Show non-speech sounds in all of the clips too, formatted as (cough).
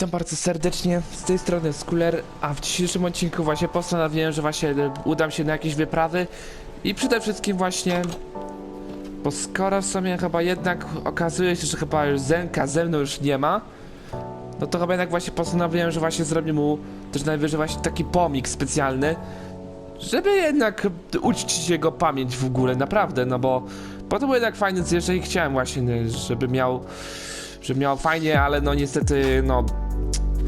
witam bardzo serdecznie, z tej strony Skuller, a w dzisiejszym odcinku właśnie postanowiłem, że właśnie e, udam się na jakieś wyprawy. I przede wszystkim właśnie, bo skoro w sumie chyba jednak okazuje się, że chyba już Zenka ze mną już nie ma, no to chyba jednak właśnie postanowiłem, że właśnie zrobię mu też najwyżej właśnie taki pomik specjalny, żeby jednak uczcić jego pamięć w ogóle, naprawdę, no bo, bo to było jednak fajne zwierzę i chciałem właśnie, żeby miał żeby miał fajnie, ale no niestety, no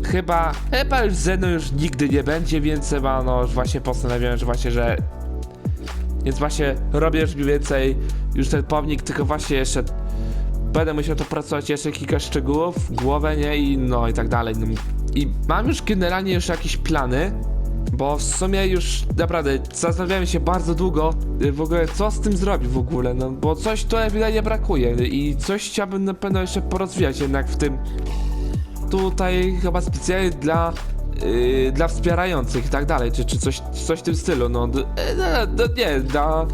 chyba, chyba już Zeno już nigdy nie będzie, więc chyba no właśnie postanowiłem, że właśnie, że więc właśnie robię już mniej więcej już ten pomnik, tylko właśnie jeszcze będę musiał to pracować jeszcze kilka szczegółów głowę, nie, i no i tak dalej. No. I mam już generalnie już jakieś plany, bo w sumie już naprawdę zastanawiałem się bardzo długo y, w ogóle co z tym zrobić w ogóle, no bo coś tu ewidentnie brakuje i coś chciałbym na pewno jeszcze porozwijać jednak w tym tutaj chyba specjalnie dla yy, dla wspierających i tak dalej, czy, czy coś, coś w tym stylu, no, e, no, no nie, dla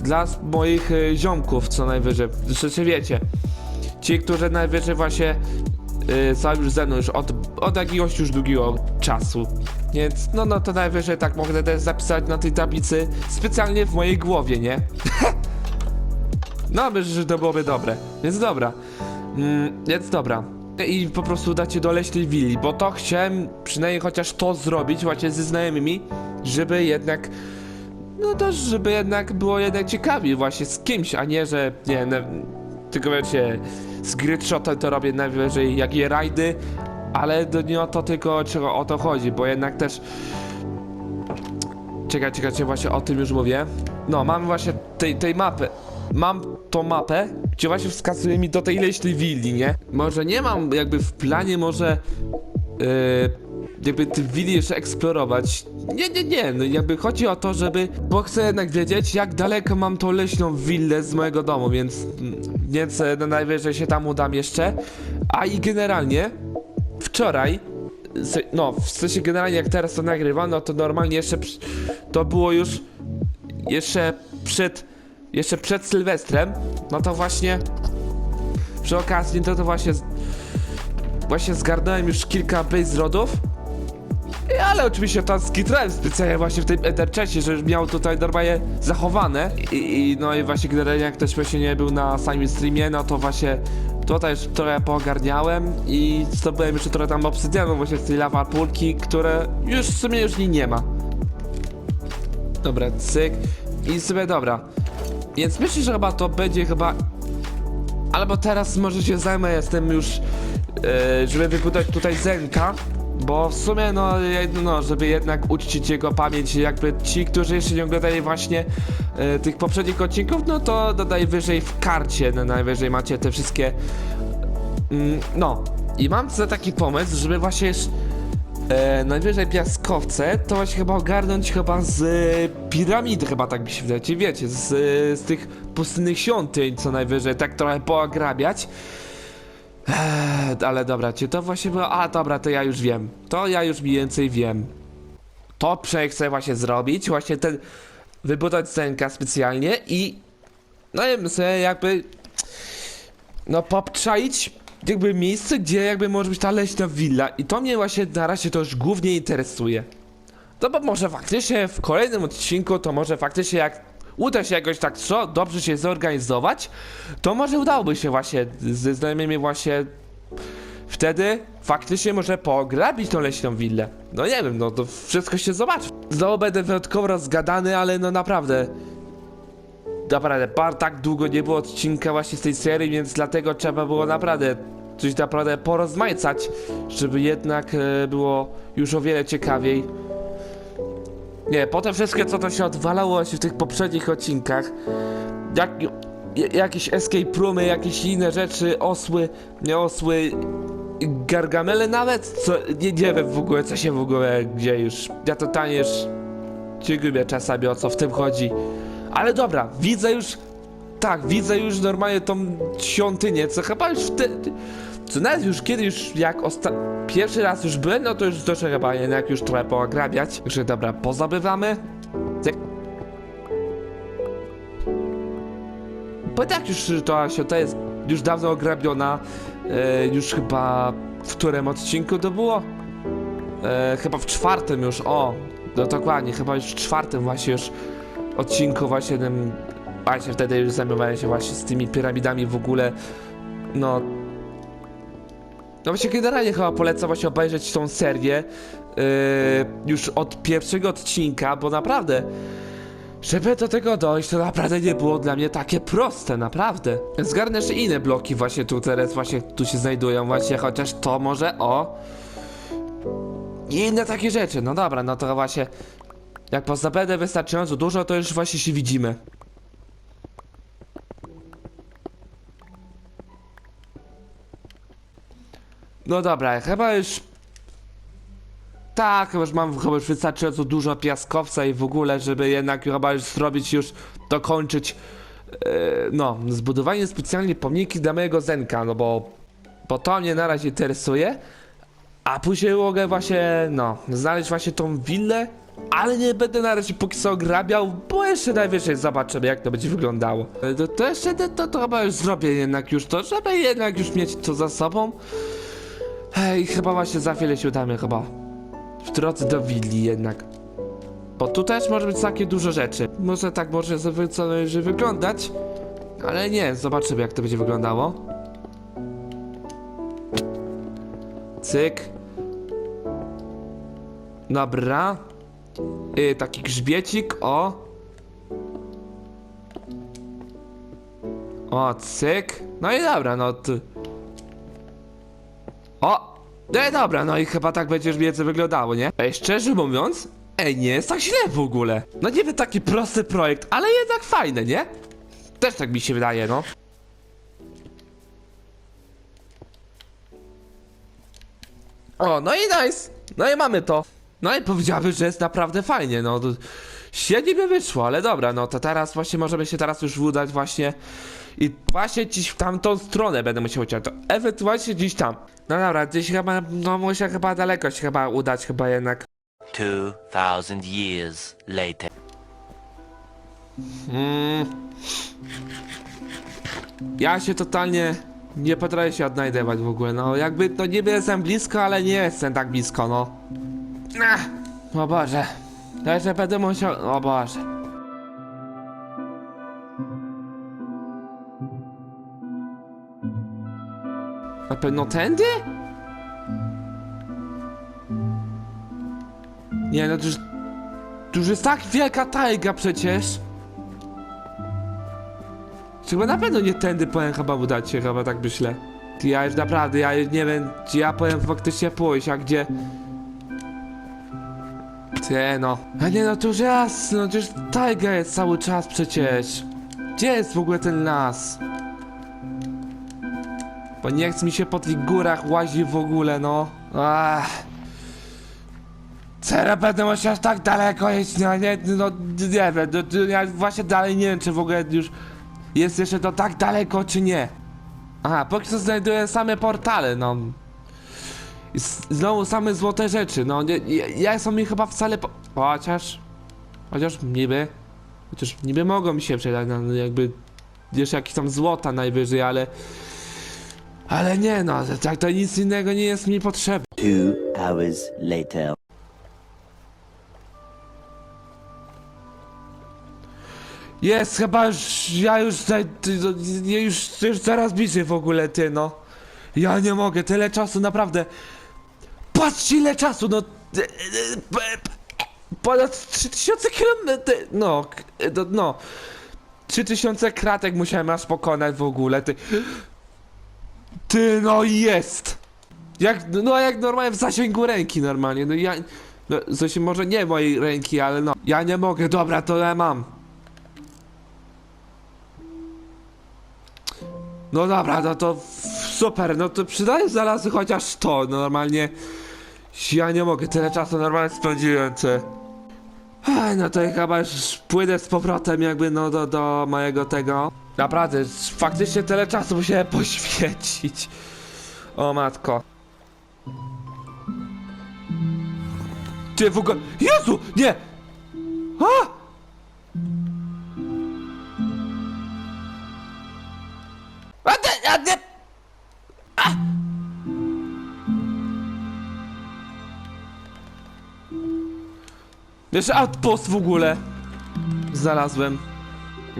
dla moich y, ziomków co najwyżej, przecież wiecie, ci, którzy najwyżej właśnie yy, są już ze mną już od, od jakiegoś już długiego czasu. Więc no, no to najwyżej tak mogę też zapisać na tej tablicy specjalnie w mojej głowie, nie? (laughs) no myślę, że to byłoby dobre. Więc dobra. Mm, więc dobra. I po prostu dacie do leśnej willi, bo to chciałem przynajmniej chociaż to zrobić właśnie ze znajomymi, żeby jednak no to żeby jednak było jednak ciekawiej właśnie z kimś, a nie, że nie, no, tylko wiecie, z gridshotem to robię najwyżej jak je rajdy, ale to nie o to tylko czego o to chodzi, bo jednak też Czekaj, czekajcie, właśnie o tym już mówię. No, mam właśnie tej, tej mapy. Mam tą mapę, gdzie właśnie wskazuje mi do tej leśnej willi, nie? Może nie mam jakby w planie może yy, jakby te willi jeszcze eksplorować. Nie, nie, nie, no jakby chodzi o to, żeby, bo chcę jednak wiedzieć, jak daleko mam tą leśną willę z mojego domu, więc, mm, więc e, no najwyżej się tam udam jeszcze. A i generalnie, wczoraj, no w sensie generalnie jak teraz to nagrywam, no to normalnie jeszcze to było już jeszcze przed, jeszcze przed Sylwestrem, no to właśnie przy okazji to to właśnie właśnie zgarnąłem już kilka base rodów ale oczywiście to skitrałem specjalnie właśnie w tym Etherchacie, że miał tutaj normalnie zachowane I, i no i właśnie generalnie jak ktoś właśnie nie był na samym streamie, no to właśnie tutaj już trochę poogarniałem i zdobyłem jeszcze trochę tam obsydianu właśnie z tej lava pulki, które już w sumie już nie, nie ma. Dobra, cyk i sobie dobra. Więc myślę, że chyba to będzie chyba Albo teraz może się zajmę, jestem już, e, żeby wybudować tutaj Zenka, bo w sumie no, no, żeby jednak uczcić jego pamięć, jakby ci, którzy jeszcze nie oglądali właśnie e, tych poprzednich odcinków, no to do najwyżej w karcie, no, najwyżej macie te wszystkie, mm, no. I mam taki pomysł, żeby właśnie e, najwyżej piaskowce, to właśnie chyba ogarnąć chyba z e, chyba tak mi się wydaje, Czyli wiecie, z, e, z tych pustynnych świątyń, co najwyżej, tak trochę poograbiać. Eee, ale dobra, czy to właśnie było, a dobra, to ja już wiem, to ja już mniej więcej wiem. To projekt chcę właśnie zrobić, właśnie ten, wybudować Zenka specjalnie i, no i sobie jakby, no popczaić jakby miejsce, gdzie jakby może być ta leśna willa i to mnie właśnie na razie to już głównie interesuje. No bo może faktycznie w kolejnym odcinku, to może faktycznie jak uda się jakoś tak co, dobrze się zorganizować, to może udałoby się właśnie ze znajomymi właśnie wtedy faktycznie może pograbić tą leśną willę. No nie wiem, no to wszystko się zobaczy. Znowu będę wyjątkowo rozgadany, ale no naprawdę naprawdę, bar tak długo nie było odcinka właśnie z tej serii, więc dlatego trzeba było naprawdę coś naprawdę porozmaicać, żeby jednak e, było już o wiele ciekawiej. Nie, potem wszystkie co to się odwalało się w tych poprzednich odcinkach, jak, jakieś escape roomy, jakieś inne rzeczy, osły, nie osły, gargamele nawet, co, nie, nie wiem w ogóle co się w ogóle gdzie już, ja totalnie już gubię czasami o co w tym chodzi. Ale dobra, widzę już. Tak, widzę już normalnie tą świątynię, co chyba już wtedy. Co nawet już kiedyś, jak osta- pierwszy raz już byłem, no to już to chyba jednak już trochę poograbiać. Także dobra, pozabywamy. Jak... Bo tak już to świątynia jest już dawno ograbiona. E, już chyba w którym odcinku to było? E, chyba w czwartym już, o, no dokładnie, chyba już w czwartym właśnie już odcinku właśnie tym, właśnie wtedy już zajmowałem się właśnie z tymi piramidami w ogóle, no, no właśnie generalnie chyba polecam właśnie obejrzeć tą serię yy, już od pierwszego odcinka, bo naprawdę żeby do tego dojść, to naprawdę nie było dla mnie takie proste, naprawdę. Zgarnę jeszcze inne bloki właśnie tu teraz właśnie tu się znajdują właśnie, chociaż to może o i inne takie rzeczy. No dobra, no to właśnie jak pozabędę wystarczająco dużo, to już właśnie się widzimy. No dobra, chyba już... Tak, chyba już mam chyba już wystarczająco dużo piaskowca i w ogóle, żeby jednak chyba już zrobić już, dokończyć e, no, zbudowanie specjalnie pomniki dla mojego Zenka, no bo, bo to mnie na razie interesuje, a później mogę właśnie, no, znaleźć właśnie tą willę, ale nie będę na razie póki co ograbiał, bo jeszcze najwyżej zobaczymy jak to będzie wyglądało. To, to jeszcze to, to, chyba już zrobię jednak już to, żeby jednak już mieć to za sobą. Hej, chyba właśnie za chwilę się udamy chyba. W drodze do willi jednak. Bo tu też może być takie dużo rzeczy. Może tak może sobie wyglądać. Ale nie, zobaczymy jak to będzie wyglądało. Cyk. Dobra. Y, taki grzbiecik, o. O, cyk. No i dobra, no to... O! No i dobra, no i chyba tak będzie więcej wyglądało, nie? Ej, szczerze mówiąc, ej, nie jest tak źle w ogóle. No niby taki prosty projekt, ale jednak fajny, nie? Też tak mi się wydaje, no. O, no i nice! No i mamy to. No i powiedziałbym, że jest naprawdę fajnie, no. to Świetnie by wyszło, ale dobra, no to teraz właśnie możemy się teraz już udać właśnie i właśnie gdzieś w tamtą stronę będę musiał uciec, to ewentualnie gdzieś tam. No dobra, gdzieś chyba, no muszę chyba daleko się chyba udać chyba jednak. 2,000 years later. Ja się totalnie nie potrafię się odnajdywać w ogóle, no jakby to niby jestem blisko, ale nie jestem tak blisko, no. Ach, o Boże, to jeszcze będę musiał, o Boże. Na pewno tędy? Nie no, to już, to już jest tak wielka tajga przecież. Chyba na pewno nie tędy powiem chyba udać się, chyba tak myślę. Ja już naprawdę, ja już nie wiem, gdzie ja powiem faktycznie pójść, a gdzie... Ty no. A nie no, to już jasno, to już tajga jest cały czas przecież. Gdzie jest w ogóle ten las? Bo nie chce mi się po tych górach łazić w ogóle, no. Ach. Teraz będę musiał tak daleko iść, no nie, no nie wiem, no, no, ja właśnie dalej nie wiem, czy w ogóle już jest jeszcze to tak daleko, czy nie. Aha, póki co znajduję same portale, no. Znowu same złote rzeczy, no nie, ja, ja są mi chyba wcale po... Chociaż... Chociaż niby... Chociaż niby mogą mi się przydać, no no, jakby... Jeszcze jakieś tam złota najwyżej, ale... Ale nie no, tak to nic innego nie jest mi potrzebne. Two hours later. Jest chyba już, ja już, ty, no, nie, już, już coraz bliżej w ogóle, ty no. Ja nie mogę, tyle czasu, naprawdę. Patrzcie ile czasu, no. e, e, Ponad 3000 kilometrów, no, k- no, no. 3000 kratek musiałem aż pokonać w ogóle, ty. Ty, no jest. Jak, no jak normalnie w zasięgu ręki normalnie, no ja, no, może nie mojej ręki, ale no. Ja nie mogę, dobra, to ja mam. No dobra, no to super, no to przydaję znalazły chociaż to, no normalnie ja nie mogę, tyle czasu normalnie spędziłem, ty. Ej, no to chyba już płynę z powrotem jakby no do, do mojego tego. Naprawdę, faktycznie tyle czasu musiałem (laughs) poświęcić. O matko. Ty w ogóle, Jezu, nie! A! A ty, a ty! Jeszcze outpost w ogóle. Znalazłem.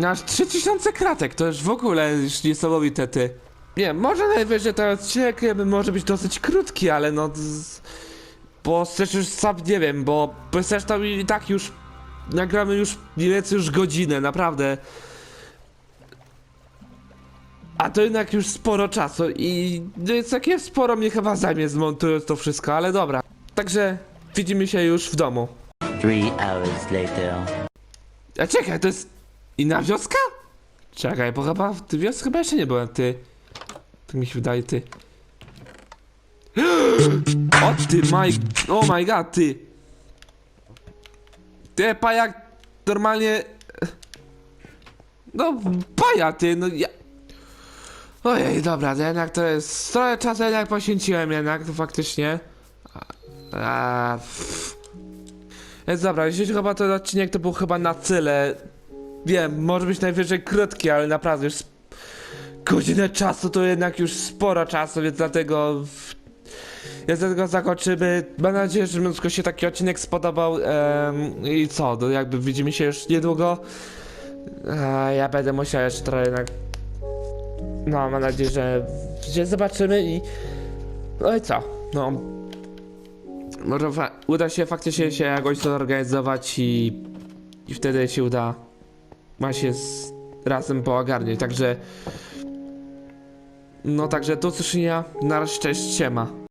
Aż 3000 kratek, to już w ogóle już niesamowite ty. Nie, może najwyżej ten odcinek może być dosyć krótki, ale no... Bo też już sam nie wiem, bo bo zresztą i tak już nagramy już mniej więcej już godzinę, naprawdę. A to jednak już sporo czasu i no takie sporo mnie chyba zajmie zmontując to wszystko, ale dobra. Także widzimy się już w domu. Three hours later. A czekaj, to jest inna wioska? Czekaj, bo chyba w tej wiosce chyba jeszcze nie byłem, ty. Tak mi się wydaje, ty. (gasps) O ty, my... Oh my god, ty. Ty, pajak, normalnie... No, paja, ty, no ja... Ojej, dobra, to jednak to jest... Trochę czasu jednak poświęciłem jednak, faktycznie. A, pff. Jest dobra, jeśli chyba ten odcinek to był chyba na tyle. Wiem, może być najwyżej krótki, ale naprawdę już godzinę czasu to jednak już sporo czasu, więc dlatego więc dlatego zakończymy. Mam nadzieję, że wszystko się taki odcinek spodobał em, i co, no jakby widzimy się już niedługo. A, ja będę musiał jeszcze trochę jednak no, mam nadzieję, że się zobaczymy i no i co, no może uda się faktycznie się jakoś zorganizować i, i wtedy się uda ma się z, razem poogarniać, także no także do usłyszenia, na razie, cześć, siema.